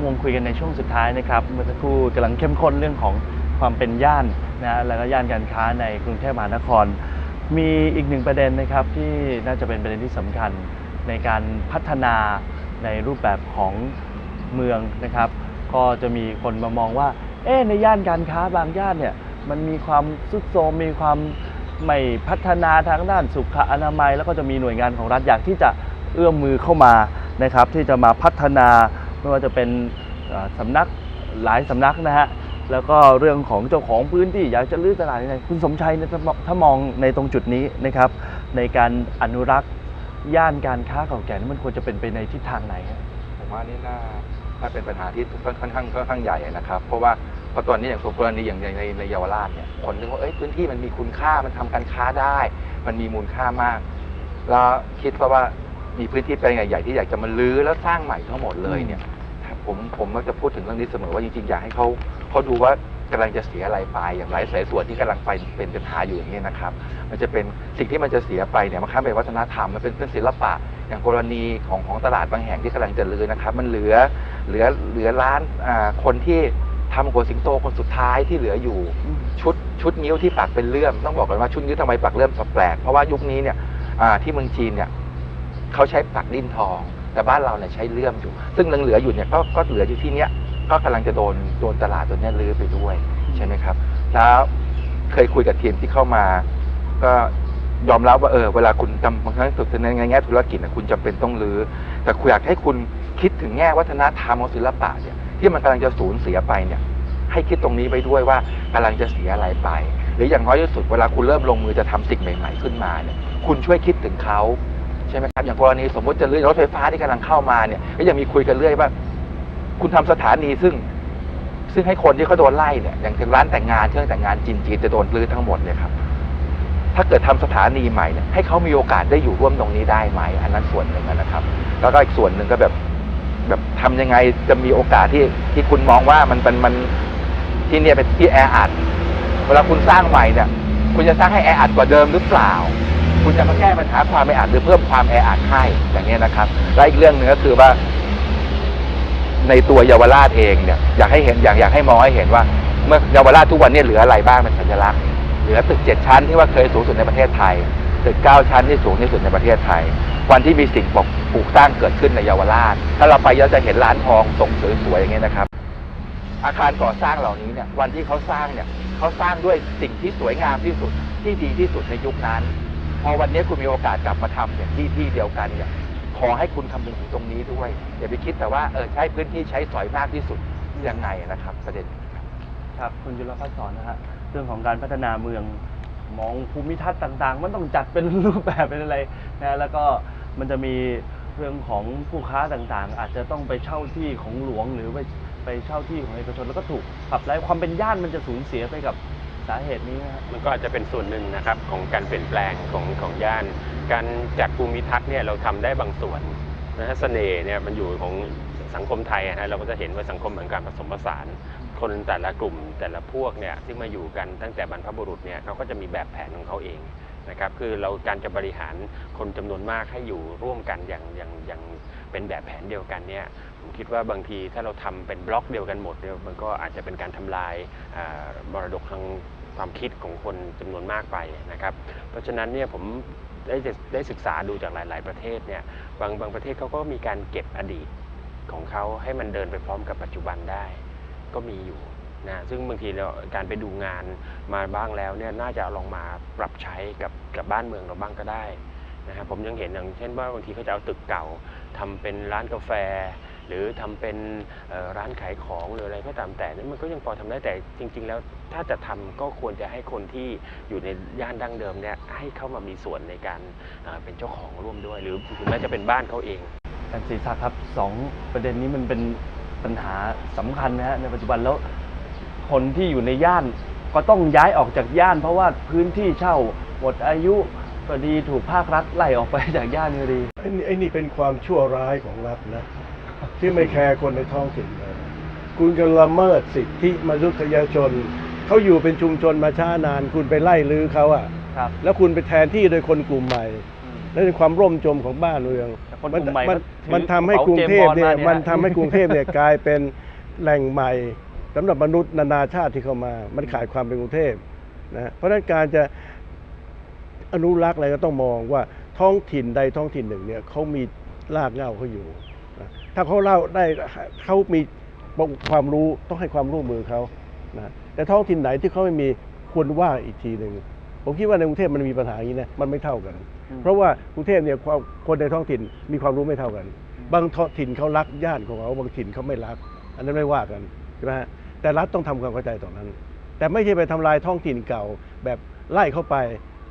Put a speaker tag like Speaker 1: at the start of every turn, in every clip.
Speaker 1: งวงคุยกันในช่วงสุดท้ายนะครับเมื่อสักครู่กำลังเข้มข้นเรื่องของความเป็นย่านนะแล้วก็ย่านการค้าในกรุงเทพมหานคร มีอีกหนึ่งประเด็นนะครับที่น่าจะเป็นประเด็นที่สำคัญในการพัฒนาในรูปแบบของเมืองนะครับ ก็จะมีคนมามองว่า เอ๊ในย่านการค้าบางย่านเนี่ยมันมีความสุดโทมมีความไม่พัฒนาทางด้านสุขอนามัย แล้วก็จะมีหน่วยงานของรัฐอยากที่จะเอื้อมมือเข้ามานะครับ ที่จะมาพัฒนา ไม่ว่าจะเป็นสำนักหลายสำนักนะฮะแล้วก็เรื่องของเจ้าของพื้นที่อยากจะรื้อตลาดยังไงคุณสมชัยถ้ามองในตรงจุดนี้นะครับในการอนุรักษ์ย่านการค้าเก่าแก่นี่มันควรจะเป็นไปในทิศทางไหน
Speaker 2: ผมว่านี่น่าน่าเป็นปัญหาที่ค่อนข้างค่อนข้างใหญ่นะครับเพราะว่าพราะตอนนี้อย่างกรณีอย่างในในเยาวราชเนี่ยคนนึกว่าเอ้ยพื้นที่มันมีคุณค่ามันทำการค้าได้ มันมีมูลค่ามาก แล้วคิดเพราะว่า มีพื้นที่แปลงใหญ่ๆที่อยากจะมาลื้อแล้วสร้างใหม่ทั้งหมดเลยเนี่ยผมผมมักจะพูดถึงเรื่องนี้เสมอว่าจริงๆอยากให้เขาเขาดูว่ากำลังจะเสียอะไรไปอย่างไรสายส่วนที่กำลังไปเป็นปัญหาอยู่อย่างนี้นะครับ มันจะเป็นสิ่งที่มันจะเสียไปเนี่ยมันข้ามเป็นวัฒนธรรมมันเป็นเป็นศิลปะ อย่างกรณีของของตลาดบางแห่งที่กำลังจะลื้อนะครับ มันเหลือเหลือเหลือร้านอ่าคนที่ทำหัวสิงโตคนสุดท้ายที่เหลืออยู่ ชุดชุดนิ้วที่ปักเป็นเลื่อมต้องบอกกันว่าชุดนิ้วทำไมปักเลื่อมแปลกเพราะว่ายุคนี้เนี่ยอ่าที่เมืองจีนเนี่ย เขาใช้ปักดิ้นทอง แต่บ้านเราเนี่ยใช้เลื่อมอยู่ ซึ่งเหลืออยู่เนี่ยก็ก็เหลืออยู่ที่เนี้ยก็กำลังจะโดนโดนตลาดตัวเนี้ยลื้อไปด้วยใช่ไหมครับ แล้วเคยคุยกับทีมที่เข้ามา ก็ยอมรับว่าเออเวลาคุณทำบางครั้งสุดในแง่ธุรกิจนะคุณจำเป็นต้องรื้อแต่คุณอยากให้คุณคิดถึงแง่วัฒนธรรมของศิลปะเนี่ยที่มันกำลังจะสูญเสียไปเนี่ย ให้คิดตรงนี้ไว้ด้วยว่ากำลังจะเสียอะไรไป หรืออย่างน้อยที่สุดเวลาคุณเริ่มลงมือจะทำสิ่งใหม่ ๆ ขึ้นมาเนี่ย คุณช่วยคิดถึงเขา ใช่ไหมครับอย่างกรณีสมมติจะเลื่อนรถไฟฟ้าที่กำลังเข้ามาเนี่ยก็ยังมีคุยกันเรื่อยว่า คุณทำสถานีซึ่ง ซึ่งให้คนที่เขาโดนไล่เนี่ยอย่างถึงร้านแต่งงานเครื่องแต่งงานจีนๆจะโดนรื้อทั้งหมดเนี่ยครับ ถ้าเกิดทำสถานีใหม่เนี่ยให้เขามีโอกาสได้อยู่ร่วมตรงนี้ได้ไหมอันนั้นส่วนหนึ่งนะครับ แล้วก็อีกส่วนหนึ่งก็แบบแบบทำยังไงจะมีโอกาสที่ที่คุณมองว่ามันเป็นมันที่เนี่ยเป็นที่แออัดเวลาคุณสร้างใหม่เนี่ยคุณจะสร้างให้แออัดกว่าเดิมหรือเปล่า คุณจะมาแก้ปัญหาความแออัดหรือเพิ่มความแออัดให้อย่างนี้นะครับ และอีกเรื่องหนึ่งก็คือว่าในตัวเยาวราชเองเนี่ยอยากให้เห็นอยากอยากให้มองให้เห็นว่า เมื่อเยาวราชทุกวันนี้เหลืออะไรบ้างเป็นสัญลักษณ์เหลือตึกเจ็ดชั้นที่ว่าเคยสูงสุดในประเทศไทยตึกเก้าชั้นที่สูงที่สุดในประเทศไทย วันที่มีสิ่งปปลูกสร้างเกิดขึ้นในเยาวราช ถ้าเราไปเราจะเห็นร้านทองทรงสวยๆอย่างเงี้ยนะครับ อาคารก่อสร้างเหล่านี้เนี่ยวันที่เขาสร้างเนี่ยเขาสร้างด้วยสิ่งที่สวยงามที่สุดที่ดีที่สุดในยุคนั้น พอวันนี้คุณมีโอกาสกลับมาทำเนี่ยที่ที่เดียวกันเนี่ยขอให้คุณคำนึงถึงตรงนี้ด้วยอย่าไปคิดแต่ว่าเออใช้พื้นที่ใช้สอยมากที่สุดยังไงนะครับ ประเด็นครับ
Speaker 1: ครับคุณจุลพัฒน์สอนนะฮะเรื่องของการพัฒนาเมืองมองภูมิทัศน์ต่างๆ มันต้องจัดเป็นรูปแบบเป็นอะไรนะแล้วก็มันจะมีเรื่องของผู้ค้าต่างๆ อาจจะต้องไปเช่าที่ของหลวงหรือไปไปเช่าที่ของเอกชนแล้วก็ถูกขับไล่ความเป็นย่านมันจะสูญเสียไปกับ สาเหตุนี้นะ
Speaker 3: มันก็อาจจะเป็นส่วนหนึ่งนะครับของการเปลี่ยนแปลงของของย่าน การจัดภูมิทัศน์เนี่ยเราทำได้บางส่วนนะฮะเสน่ห์เนี่ยมันอยู่ของสังคมไทยอะฮะเราก็จะเห็นว่าสังคมเหมือนการผสมผสาน คนแต่ละกลุ่มแต่ละพวกเนี่ยที่มาอยู่กันตั้งแต่บรรพบุรุษเนี่ยเขาก็จะมีแบบแผนของเขาเองนะครับคือเราการจะบริหารคนจำนวนมากให้อยู่ร่วมกันอย่างอย่างอย่างเป็นแบบแผนเดียวกันเนี่ยผมคิดว่าบางทีถ้าเราทำเป็นบล็อกเดียวกันหมดเนี่ยมันก็อาจจะเป็นการทำลายอ่ามรดกทาง ความคิดของคนจำนวนมากไปนะครับ เพราะฉะนั้นเนี่ยผมได้ได้ศึกษาดูจากหลาย ๆ ประเทศเนี่ยบางบางประเทศเขาก็มีการเก็บอดีตของเขาให้มันเดินไปพร้อมกับปัจจุบันได้ ก็มีอยู่นะซึ่งบางทีเราการไปดูงานมาบ้างแล้วเนี่ยน่าจะลองมาปรับใช้กับกับบ้านเมืองเราบ้างก็ได้นะครับผมยังเห็นอย่างเช่นว่าบางทีเขาจะเอาตึกเก่าทำเป็นร้านกาแฟ หรือทำเป็นเอ่อร้านขายของหรืออะไรก็ตามแต่นั้นมันก็ยังพอทำได้แต่จริง ๆ แล้วถ้าจะทำก็ควรจะให้คนที่อยู่ในย่านดั้งเดิมเนี่ยให้เข้ามามีส่วนในการเอ่อเป็นเจ้าของร่วมด้วย หรือถึงแม้จะเป็นบ้านเขาเอง
Speaker 1: อาจารย์ศรีศักดิ์ครับสองประเด็นนี้มันเป็นปัญหาสำคัญนะฮะในปัจจุบันแล้วคนที่อยู่ในย่านก็ต้องย้ายออกจากย่าน เพราะว่าพื้นที่เช่าหมดอายุก็ดีถูกภาครัฐไล่ออกไปจากย่านก็ดี
Speaker 4: ไอ้นี่ไอ้นี่เป็นความชั่วร้ายของรัฐนะ ที่ไม่แคร์คนในท้องถิ่นเลยคุณกำละเมิดสิทธิมนุษยชน เขาอยู่เป็นชุมชนมาช้านาน คุณไปไล่ลื้อเขาอะ
Speaker 1: ครับ
Speaker 4: แล้วคุณไปแทนที่โดยคนกลุ่มใหม่และในความร่มจมของบ้านเมือง
Speaker 1: แต่คน
Speaker 4: มั
Speaker 1: กลุ่มใหม่
Speaker 4: มัน
Speaker 1: ก็ถือ
Speaker 4: มันทำให้
Speaker 1: กระเป๋าก
Speaker 4: รุงเทพเนี่ย
Speaker 1: เจมส์บอนด์มาเนี่ย
Speaker 4: มันทำให้กรุงเทพเนี่ย กลายเป็นแหล่งใหม่สำหรับมนุษย์นานาชาติที่เข้ามา มันขาดความเป็นกรุงเทพนะฮะเพราะฉะนั้นการจะอนุรักษ์อะไรก็ต้องมองว่าท้องถิ่นใดท้องถิ่นหนึ่งเนี่ยเขามีรากเหง้าเขาอยู่นะ ถ้าเขาเล่าได้เขามีความรู้ต้องให้ความร่วมมือเขานะแต่ท้องถิ่นไหนที่เขาไม่มีควรว่าอีกทีหนึ่งผมคิดว่าในกรุงเทพมันมีปัญหาอย่างนี้นะมันไม่เท่ากัน
Speaker 1: อืม
Speaker 4: เพราะว่ากรุงเทพเนี่ยความคนในท้องถิ่นมีความรู้ไม่เท่ากัน บางท้องถิ่นเขารักย่านของเขาบางถิ่นเขาไม่รัก อันนั้นไม่ว่ากันใช่ไหมฮะแต่รัฐต้องทำความเข้าใจตรงนั้น แต่ไม่ใช่ไปทำลายท้องถิ่นเก่า แบบไล่เข้าไป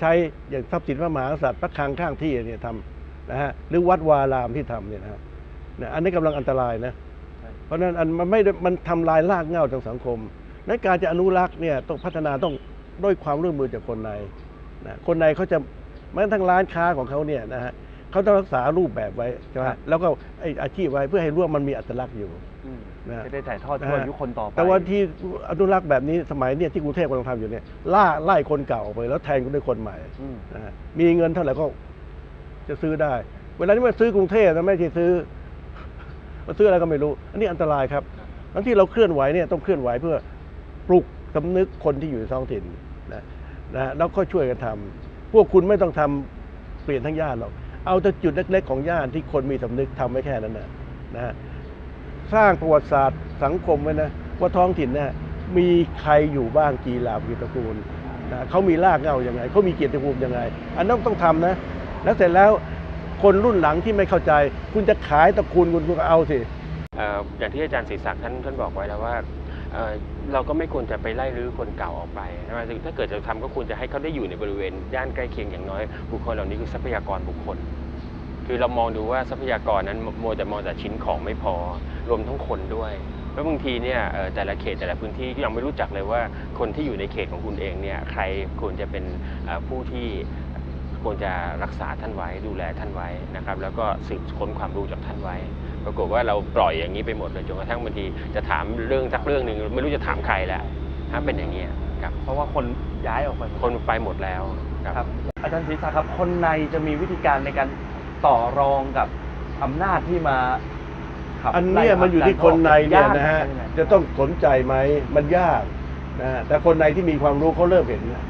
Speaker 4: ใช้อย่างทรัพย์สินพระมหากษัตริย์พระคลังข้างที่เนี่ยทำนะฮะหรือวัดวารามที่ทำเนี่ยนะฮะ นะอันนี้กำลังอันตรายนะ เพราะฉะนั้นอันมันไม่ได้มันทำลายรากเหง้าทางสังคมในการจะอนุรักษ์เนี่ยต้องพัฒนาต้องด้วยความร่วมมือจากคนในนะคนในเขาจะแม้กระทั่งร้านค้าของเขาเนี่ยนะฮะเขาต้องรักษารูปแบบไว้ใช่ไหม
Speaker 1: ครับ
Speaker 4: แล้วก็ไออาชีพไว้เพื่อให้รู้ว่ามันมีอัตลักษณ์อยู่
Speaker 1: อืม
Speaker 4: นะ
Speaker 1: จะได้ถ่ายทอดชั่วอายุคนต่อไป
Speaker 4: แต่ว่าที่อนุรักษ์แบบนี้สมัยเนี่ยที่กรุงเทพกำลังทำอยู่เนี่ยล่าไล่คนเก่าออกไปแล้วแทนด้วยคนใหม่
Speaker 1: อืม
Speaker 4: นะฮะมีเงินเท่าไหร่ก็จะซื้อได้ เวลาที่มาซื้อกรุงเทพนะไม่ใช่ซื้อ มาซื้ออะไรก็ไม่รู้ อันนี้อันตรายครับทั้งที่เราเคลื่อนไหวเนี่ยต้องเคลื่อนไหวเพื่อปลุกสำนึกคนที่อยู่ในท้องถิ่นนะนะแล้วก็ช่วยกันทำพวกคุณไม่ต้องทำเปลี่ยนทั้งย่านหรอกเอาแต่จุดเล็กๆของย่านที่คนมีสำนึกทำไว้แค่นั้นนะนะสร้างประวัติศาสตร์สังคมไว้นะว่าท้องถิ่นนี่ยมีใครอยู่บ้างกี่หลาบกี่ตระกูลนะเขามีรากเหง้ายังไงเขามีเกียรติภูมิยังไง อันนั้นต้องทำนะ แล้วเสร็จแล้ว คนรุ่นหลังที่ไม่เข้าใจ คุณจะขายตระกูลคุณคุณก็เอาสิ
Speaker 3: เอ่ออย่างที่อาจารย์ศรีศักดิ์ท่านท่านบอกไว้แล้วว่าเอ่อเราก็ไม่ควรจะไปไล่รื้อคนเก่าออกไปนะถ้าเกิดจะทำก็ควรจะให้เขาได้อยู่ในบริเวณย่านใกล้เคียงอย่างน้อย บุคคลเหล่านี้คือทรัพยากรบุคคล คือเรามองดูว่าทรัพยากรนั้นโมวแต่มองแต่ชิ้นของไม่พอ รวมทั้งคนด้วย แล้วบางทีเนี่ยเอ่อแต่ละเขตแต่ละพื้นที่ก็ยังไม่รู้จักเลยว่าคนที่อยู่ในเขตของคุณเองเนี่ยใครควรจะเป็นเอ่อผู้ที่ ควรจะรักษาท่านไว้ดูแลท่านไว้นะครับ แล้วก็สืบค้นความรู้จากท่านไว้ ปรากฏว่าเราปล่อยอย่างนี้ไปหมดเลยจนกระทั่งบางทีจะถามเรื่องสักเรื่องหนึ่งไม่รู้จะถามใครแล้วถ้าเป็นอย่างนี้ยครับ
Speaker 1: เพราะว่าคนย้ายออกไปหมด
Speaker 3: คนไปหมดแล้วครับ
Speaker 1: ครับ อาจารย์ศรีศักดิ์ครับคนในจะมีวิธีการในการต่อรองกับอำนาจที่มาขับ
Speaker 4: อันเนี้ย
Speaker 1: ไล่
Speaker 4: มันอยู่ที่
Speaker 1: ผ
Speaker 4: คนในเนี่ยานะฮะ
Speaker 1: ยังไง
Speaker 4: จะต้องสนใจไหมมันยากนะฮะแต่คนในที่มีความรู้เขาเริ่มเห็นนะ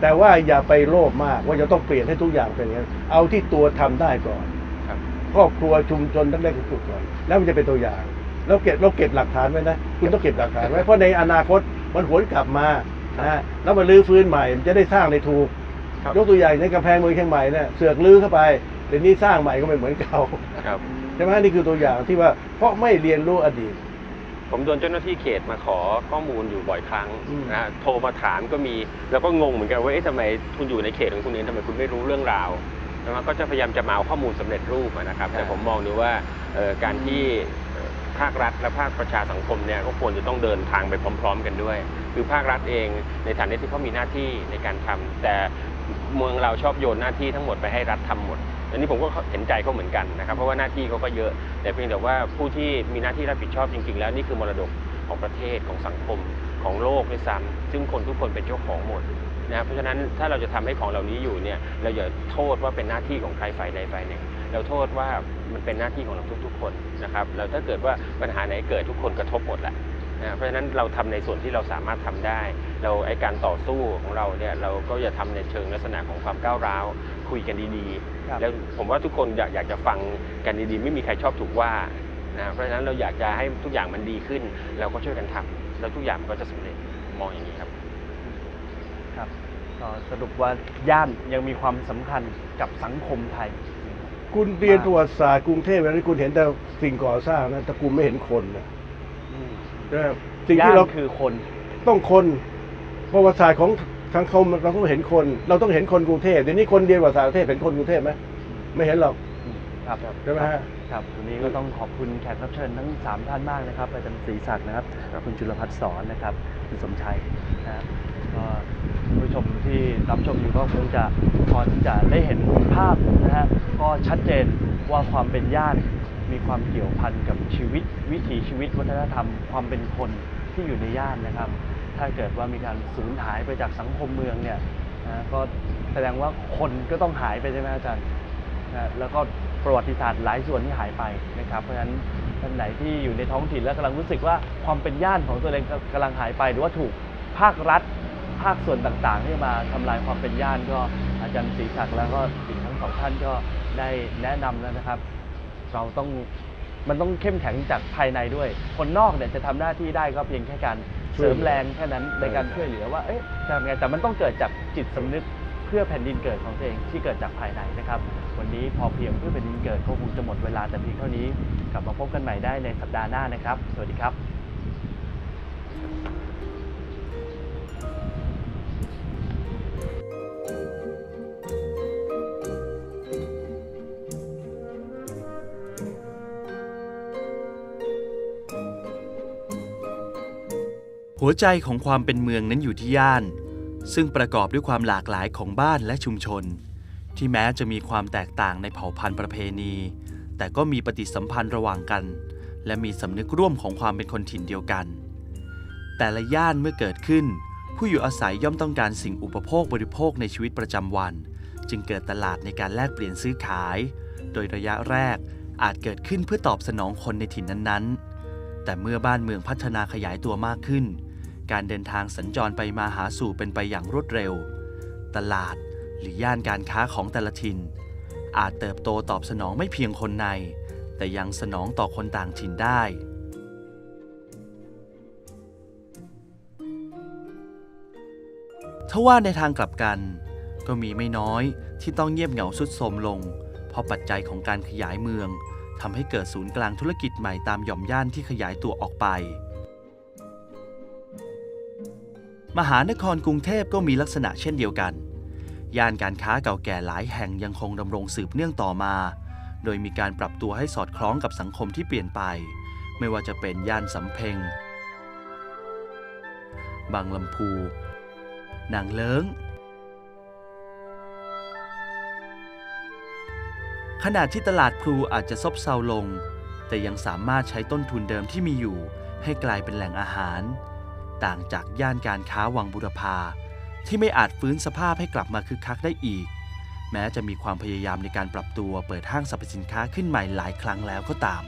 Speaker 4: แต่ว่าอย่าไปโลภมากว่าจะต้องเปลี่ยนให้ทุกอย่างเป็นอย่างนั้นเอาที่ตัวทำได้ก่อน
Speaker 3: ครับ
Speaker 4: ครอบครัวชุมชนทั้งแรกทุกก่อน แล้วมันจะเป็นตัวอย่าง แล้วเก็บเราเก็บหลักฐานไว้นะ คุณต้องเก็บหลักฐานไว้เพราะในอนาคตมันหวนกลับมานะฮะแล้วมาลื้อฟื้นใหม่มันจะได้สร้างในถูก
Speaker 3: ครับ
Speaker 4: ยกตัวอย่างในกำแพงเมืองเชียงใหม่เนี่ยเสือกลื้อเข้าไปเดี๋ยวนี้สร้างใหม่ก็ไม่เหมือนเก่า
Speaker 3: ครับ
Speaker 4: ใช่ไหมนี่คือตัวอย่างที่ว่าเพราะไม่เรียนรู้อดีต
Speaker 3: ผมโดนเจ้าหน้าที่เขตมาขอข้อมูลอยู่บ่อยครั้ง
Speaker 4: อืม
Speaker 3: นะฮะโทรมาถามก็มี แล้วก็งงเหมือนกันว่าเอ๊ะทำไมคุณอยู่ในเขตของคุณเองทำไมคุณไม่รู้เรื่องราวนะก็จะพยายามจะมาเอาข้อมูลสำเร็จรูปอะนะครับ แต่ผมมองดูว่าเอ่อการที่เอ่อภาครัฐและภาคประชาสังคมเนี่ยก็ควรจะต้องเดินทางไปพร้อม ๆ กันด้วย คือภาครัฐเองในฐานะที่เขามีหน้าที่ในการทำแต่เมืองเราชอบโยนหน้าที่ทั้งหมดไปให้รัฐทำหมด อันนี้ผมก็เห็นใจเขาเหมือนกันนะครับเพราะว่าหน้าที่เขาก็เยอะ แต่เพียงแต่ว่าผู้ที่มีหน้าที่รับผิดชอบจริง ๆ แล้วนี่คือมรดกของประเทศของสังคมของโลกด้วยซ้ำซึ่งคนทุกคนเป็นเจ้าของหมดนะครับเพราะฉะนั้นถ้าเราจะทำให้ของเหล่านี้อยู่เนี่ยเราอย่าโทษว่าเป็นหน้าที่ของใครฝ่ายใดฝ่ายหนึ่ง เราโทษว่ามันเป็นหน้าที่ของเราทุกๆ คนนะครับแล้วถ้าเกิดว่าปัญหาไหนเกิดทุกคนกระทบหมดแหละ นะเพราะฉะนั้นเราทำในส่วนที่เราสามารถทำได้ เราไอการต่อสู้ของเราเนี่ยเราก็อย่าทำในเชิงลักษณะของความก้าวร้าว คุยกันดี
Speaker 1: ครับ
Speaker 3: ๆแล้วผมว่าทุกคนอยากอยากจะฟังกันดีๆ ไม่มีใครชอบถูกว่านะเพราะฉะนั้นเราอยากจะให้ทุกอย่างมันดีขึ้น เราก็ช่วยกันทำแล้วทุกอย่างมันก็จะสำเร็จมองอย่างนี้ครับ
Speaker 1: ครับก็สรุปว่าย่านยังมีความสำคัญกับสังคมไทย
Speaker 4: คุณเรียนประวัติศาสตร์กรุงเทพแล้วคุณเห็นแต่สิ่งก่อสร้างนะแต่คุณไม่เห็นคนนะ
Speaker 1: อืม
Speaker 4: นะครับสิ่ง
Speaker 1: ย่า
Speaker 4: ที่
Speaker 1: น
Speaker 4: เรา
Speaker 1: คือคน
Speaker 4: ต้องคนประวัติศาสตร์ของสังคมเราต้องเห็นคน เราต้องเห็นคนกรุงเทพเดี๋ยวนี้คนเรียนประวัติศาสตร์กรุงเทพเห็นคนกรุงเทพไหมไม่เห็นหรอก
Speaker 1: ครับ
Speaker 4: ใช่ไหมฮะ
Speaker 1: ครับวันนี้ก็ต้องขอบคุณแขกรับเชิญทั้งสามท่านมากนะครับอาจารย์ศรีศักดิ์นะครับ คุณจุลพัฒน์สอนนะครับ คุณสมชัยนะครับก็ท่านผู้ชมที่รับชมอยู่ก็คงจะพอที่จะได้เห็นภาพนะฮะก็ชัดเจนว่าความเป็นญาติมี ความเกี่ยวพันกับชีวิต วิถีชีวิตวัฒนธรรมความเป็นคนที่อยู่ในย่านนะครับ ถ้าเกิดว่ามีการสูญหายไปจากสังคมเมืองเนี่ยนะก็แสดงว่าคนก็ต้องหายไปใช่ไหมอาจารย์นะแล้วก็ประวัติศาสตร์หลายส่วนที่หายไปนะครับ เพราะฉะนั้นท่านไหนที่อยู่ในท้องถิ่นแล้วกำลังรู้สึกว่าความเป็นย่านของตัวเองกำลังหายไป หรือว่าถูกภาครัฐ ภาคส่วนต่างๆ ที่มาทำลายความเป็นย่านก็อาจารย์ศรีศักดิ์แล้วก็อีกทั้งสองท่านก็ได้แนะนำแล้วนะครับ เราต้องมันต้องเข้มแข็งจากภายในด้วย คนนอกเนี่ยจะทำหน้าที่ได้ก็เพียงแค่การเสริมแรงแค่นั้นในการช่วยเหลือว่า เอ๊ะจะทำไงแต่มันต้องเกิดจากจิตสำนึกเพื่อแผ่นดินเกิดของตัวเองที่เกิดจากภายในนะครับ วันนี้พอเพียงเพื่อแผ่นดินเกิดก็คงจะหมดเวลาแต่เพียงเท่านี้ กลับมาพบกันใหม่ได้ในสัปดาห์หน้านะครับ สวัสดีครับ
Speaker 5: หัวใจของความเป็นเมืองนั้นอยู่ที่ย่าน ซึ่งประกอบด้วยความหลากหลายของบ้านและชุมชน ที่แม้จะมีความแตกต่างในเผ่าพันธุ์ประเพณี แต่ก็มีปฏิสัมพันธ์ระหว่างกัน และมีสำนึกร่วมของความเป็นคนถิ่นเดียวกัน แต่ละย่านเมื่อเกิดขึ้น ผู้อยู่อาศัยย่อมต้องการสิ่งอุปโภคบริโภคในชีวิตประจำวัน จึงเกิดตลาดในการแลกเปลี่ยนซื้อขาย โดยระยะแรกอาจเกิดขึ้นเพื่อตอบสนองคนในถิ่นนั้นๆ แต่เมื่อบ้านเมืองพัฒนาขยายตัวมากขึ้น การเดินทางสัญจรไปมาหาสู่เป็นไปอย่างรวดเร็ว ตลาดหรือย่านการค้าของแต่ละถิ่น อาจเติบโตตอบสนองไม่เพียงคนใน แต่ยังสนองต่อคนต่างถิ่นได้ ทว่าในทางกลับกัน ก็มีไม่น้อยที่ต้องเงียบเหงาสุดโทรมลง เพราะปัจจัยของการขยายเมืองทำให้เกิดศูนย์กลางธุรกิจใหม่ตามหย่อมย่านที่ขยายตัวออกไป มหานครกรุงเทพก็มีลักษณะเช่นเดียวกัน ย่านการค้าเก่าแก่หลายแห่งยังคงดำรงสืบเนื่องต่อมา โดยมีการปรับตัวให้สอดคล้องกับสังคมที่เปลี่ยนไป ไม่ว่าจะเป็นย่านสำเพ็ง บางลำพู นางเลิงขณะที่ตลาดพลูอาจจะซบเซาลง แต่ยังสามารถใช้ต้นทุนเดิมที่มีอยู่ ให้กลายเป็นแหล่งอาหาร ต่างจากย่านการค้าวังบุรพา ที่ไม่อาจฟื้นสภาพให้กลับมาคึกคักได้อีก แม้จะมีความพยายามในการปรับตัวเปิดห้างสรรพสินค้าขึ้นใหม่หลายครั้งแล้วก็ตาม